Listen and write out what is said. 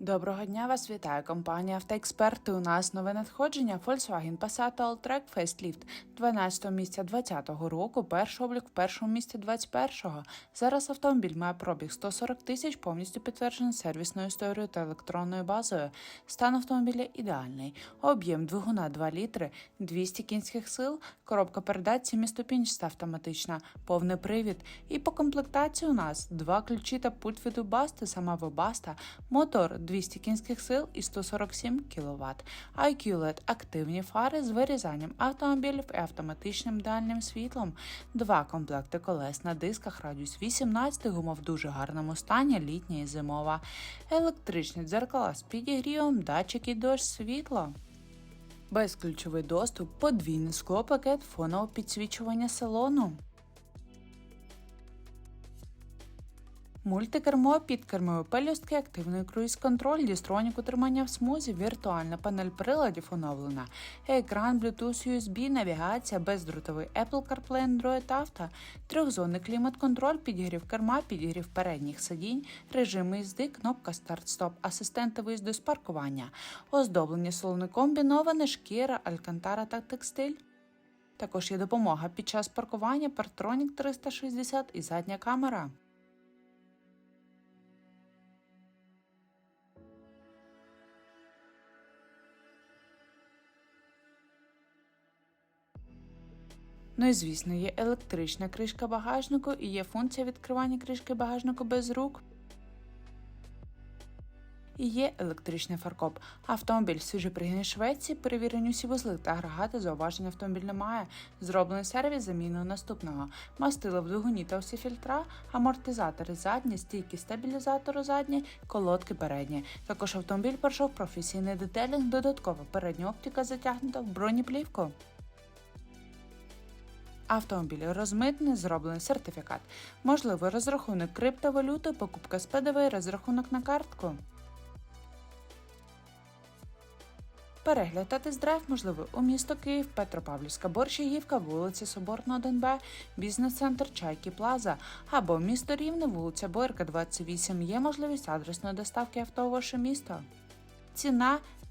Доброго дня, вас вітає компанія Автоексперти. У нас нове надходження Volkswagen Passat Alltrack Facelift 12 місця 2020 року, перший облік в першому місці 21-го. Зараз автомобіль має пробіг 140 тисяч, повністю підтверджений сервісною історією та електронною базою. Стан автомобіля ідеальний. Об'єм двигуна 2 літри, 200 кінських сил, коробка передач 7-ступінчаста автоматична, повний привід. І по комплектації у нас два ключі та пульт від Webaста, сама Webaста, мотор 200 кінських сил і 147 кВт, IQ LED активні фари з вирізанням автомобілів і автоматичним дальнім світлом, два комплекти колес на дисках, радіус 18 гума в дуже гарному стані, літня і зимова, електричні дзеркала з підігрівом, датчики дощ, світло. Безключовий доступ, подвійний склопакет, фонове підсвічування салону. Мультикермо, підкермові пелюстки, активний круїз-контроль, дістронік утримання в смузі, віртуальна панель приладів оновлена, екран Bluetooth USB, навігація, бездротовий Apple CarPlay Android Auto, трьохзонний клімат-контроль, підігрів керма, підігрів передніх сидінь, режими їзди, кнопка старт-стоп, асистенти виїзду з паркування, оздоблення салони комбіноване, шкіра, алькантара та текстиль. Також є допомога під час паркування, Partronic 360 і задня камера. Ну і звісно, є електрична кришка багажнику і є функція відкривання кришки багажнику без рук. І є електричний фаркоп. Автомобіль свіжий пригнаний Швеції, перевірені усі вузли та агрегати, зауваження автомобіль немає. Зроблений сервіс заміною наступного. Мастила в двигуні та усі фільтра, амортизатори задні, стійки стабілізатору задні, колодки передні. Також автомобіль пройшов професійний детелінг, додаткова передня оптика затягнута в бронеплівку. Автомобіль розмитний, зроблений сертифікат. Можливий розрахунок криптовалюти, покупка з ПДВ, розрахунок на картку. Перегляд та тест-драйв можливий у місто Київ, Петропавлівська, Борщагівка, вулиця Соборна 1Б, бізнес-центр Чайки Плаза або місто Рівне, вулиця Боярка, 28. Є можливість адресної доставки авто у ваше місто. Ціна